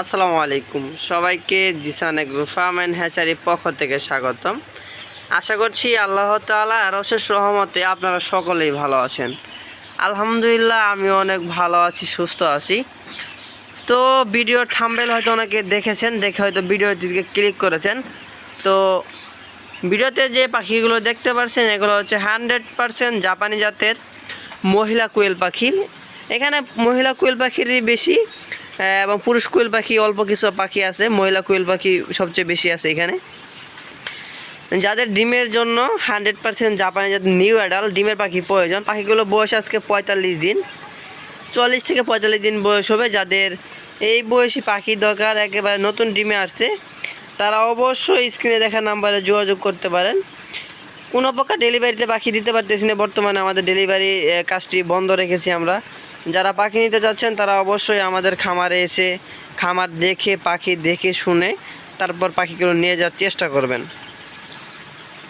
আসসালামু আলাইকুম। সবাইকে জিসান এগ্রো ফার্ম অ্যান্ড হ্যাচারির পক্ষ থেকে স্বাগতম। আশা করছি আল্লাহ তাআলা আর অশেষ রহমতে আপনারা সকলেই ভালো আছেন। আলহামদুলিল্লাহ আমি অনেক ভালো আছি, সুস্থ আছি। তো ভিডিওর থাম্বেল হয়তো অনেকে দেখেছেন, দেখে হয়তো ভিডিওর দিকে ক্লিক করেছেন। তো ভিডিওতে যে পাখিগুলো দেখতে পারছেন, এগুলো হচ্ছে হান্ড্রেড পারসেন্ট জাপানি জাতের মহিলা কোয়েল পাখি। এখানে মহিলা কোয়েল পাখিরই বেশি এবং পুরুষ কোয়েল পাখি, অল্প কিছু পাখি আছে, মহিলা কোয়েল পাখি সবচেয়ে বেশি আছে এখানে। যাদের ডিমের জন্য হান্ড্রেড পার্সেন্ট জাপানি যাদের নিউ অ্যাডাল ডিমের পাখি প্রয়োজন। পাখিগুলো বয়স আজকে পঁয়তাল্লিশ দিন। চল্লিশ থেকে পঁয়তাল্লিশ দিন বয়স হবে যাদের এই বয়সী পাখি দরকার, একেবারে নতুন ডিমে আসছে। তারা অবশ্যই স্ক্রিনে দেখা নাম্বারে যোগাযোগ করতে পারেন। কোনো প্রকার ডেলিভারিতে পাখি দিতে পারতেছি না। বর্তমানে আমাদের ডেলিভারি কাজটি বন্ধ রেখেছি আমরা। যারা পাখি নিতে যাচ্ছেন, তারা অবশ্যই আমাদের খামারে এসে খামার দেখে, পাখি দেখে শুনে তারপর পাখিগুলো নিয়ে যাওয়ার চেষ্টা করবেন।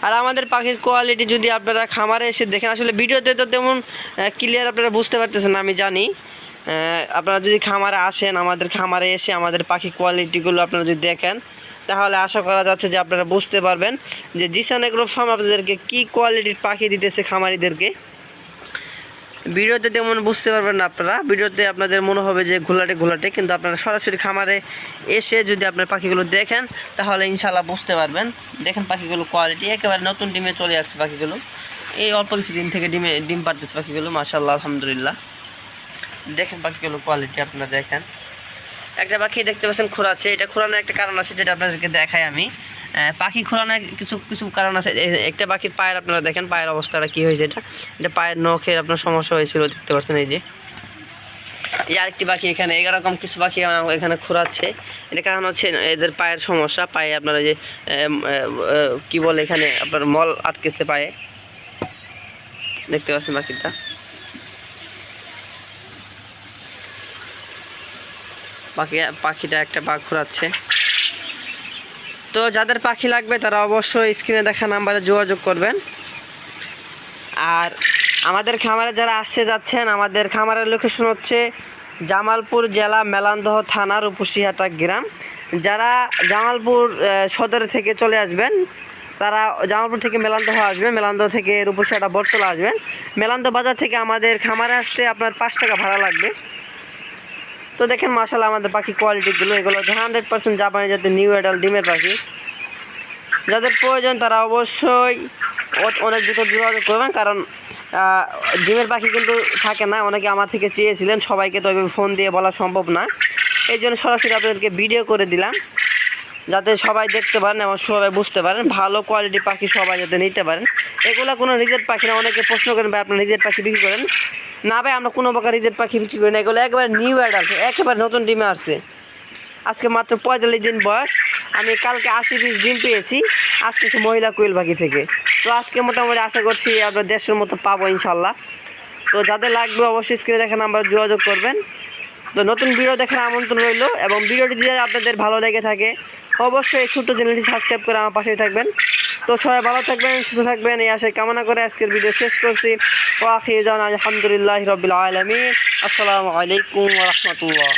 আর আমাদের পাখির কোয়ালিটি যদি আপনারা খামারে এসে দেখেন, আসলে ভিডিওতে তো তেমন ক্লিয়ার আপনারা বুঝতে পারতেছেন আমি জানি। আপনারা যদি খামারে আসেন, আমাদের খামারে এসে আমাদের পাখি কোয়ালিটিগুলো আপনারা যদি দেখেন, তাহলে আশা করা যাচ্ছে যে আপনারা বুঝতে পারবেন যে জিসান এগ্রো ফার্ম আপনাদেরকে কী কোয়ালিটির পাখি দিতেছে খামারিদেরকে। ভিডিওতে তেমন বুঝতে পারবেন না আপনারা। ভিডিওতে আপনাদের মনে হবে যে ঘোলাটে ঘোলাটে, কিন্তু আপনারা সরাসরি খামারে এসে যদি আপনার পাখিগুলো দেখেন, তাহলে ইনশাল্লাহ বুঝতে পারবেন। দেখেন পাখিগুলো কোয়ালিটি একেবারে নতুন ডিমে চলে আসছে পাখিগুলো। এই অল্প কিছু দিন থেকে ডিমে, ডিম পারতেছে পাখিগুলো মাশাল্লাহ আলহামদুলিল্লাহ। দেখেন পাখিগুলো কোয়ালিটি আপনারা দেখেন। একটা পাখি দেখতে পাচ্ছেন খোরাচ্ছে এটা খোরানোর একটা কারণ আছে যেটা আপনাদেরকে দেখাই আমি। পাখি খোরানোর কিছু কিছু কারণ আছে। একটা পাখির পায়ের আপনারা দেখেন, পায়ের অবস্থাটা কী হয়েছে এটা? এটা পায়ের নখের আপনার সমস্যা হয়েছিল, দেখতে পাচ্ছেন এই যে। এই আরেকটি পাখি এখানে এরকম কিছু পাখি এখানে খোরাচ্ছে এটা কারণ হচ্ছে এদের পায়ের সমস্যা, পায়ে আপনারা যে কি বলে এখানে, আপনার মল আটকেছে পায়ে। দেখতে পাচ্ছেন পাখিটা। পাখি পাখিটা একটা বাঘ ঘোরাচ্ছে তো যাদের পাখি লাগবে তারা অবশ্যই স্ক্রিনে দেখা নাম্বারে যোগাযোগ করবেন। আর আমাদের খামারে যারা আসছে যাচ্ছেন, আমাদের খামারের লোকেশন হচ্ছে জামালপুর জেলা মেলান্দহ থানার উপসিহাটা গ্রাম। যারা জামালপুর সদর থেকে চলে আসবেন, তারা জামালপুর থেকে মেলান্দহ আসবেন, মেলান্দহ থেকে রূপসিহাটা বটতলা আসবেন। মেলান্দহ বাজার থেকে আমাদের খামারে আসতে আপনার পাঁচ টাকা ভাড়া লাগবে। তো দেখেন মাসাল্লাহ আমাদের পাখি কোয়ালিটিগুলো এগুলো হচ্ছে হান্ড্রেড পার্সেন্ট জাপানি যাতে নিউ অ্যাডাল ডিমের পাখি। যাদের প্রয়োজন তারা অবশ্যই অনেক দ্রুত যোগাযোগ করবেন, কারণ ডিমের পাখি কিন্তু থাকে না, অনেকে আমার থেকে চেয়েছিলেন, সবাইকে তো ফোন দিয়ে বলা সম্ভব না। এই জন্য সরাসরি আপনাদেরকে ভিডিও করে দিলাম, যাতে সবাই দেখতে পারেন এবং সবাই বুঝতে পারেন, ভালো কোয়ালিটি পাখি সবাই যাতে নিতে পারেন। এগুলো কোনো রিজেক্ট পাখি না, অনেকে প্রশ্ন করেন বা আপনার রিজেক্ট পাখি বিক্রি করেন? না ভাই, আমরা কোনো প্রকার ঈদের পাখি বিক্রি করি না, এগুলো একেবারে নিউ অ্যাডাল্ট একেবারে নতুন ডিমে আসছে। আজকে মাত্র পঁয়তাল্লিশ দিন বয়স, আমি কালকে আশি পিস ডিম পেয়েছি, আসতেছে মহিলা কোয়েল পাখি থেকে। তো আজকে মোটামুটি আশা করছি আমরা দেড়শোর মতো পাবো ইনশাল্লাহ। তো যাদের লাগবে অবশ্যই স্ক্রিনে দেখেন নাম্বার যোগাযোগ করবেন। তো নতুন ভিডিও দেখার আমন্ত্রণ রইল এবং ভিডিওটি যদি আপনাদের ভালো লেগে থাকে, অবশ্যই এই ছোট্ট চ্যানেলটি সাবস্ক্রাইব করে আমার পাশেই থাকবেন। তো সবাই ভালো থাকবেন, সুস্থ থাকবেন, এই আশায় কামনা করে আজকের ভিডিও শেষ করছি। ও আখির আলহামদুলিল্লাহ রবিল আলমী আসসালামু আলাইকুম রহমতুল্লাহ।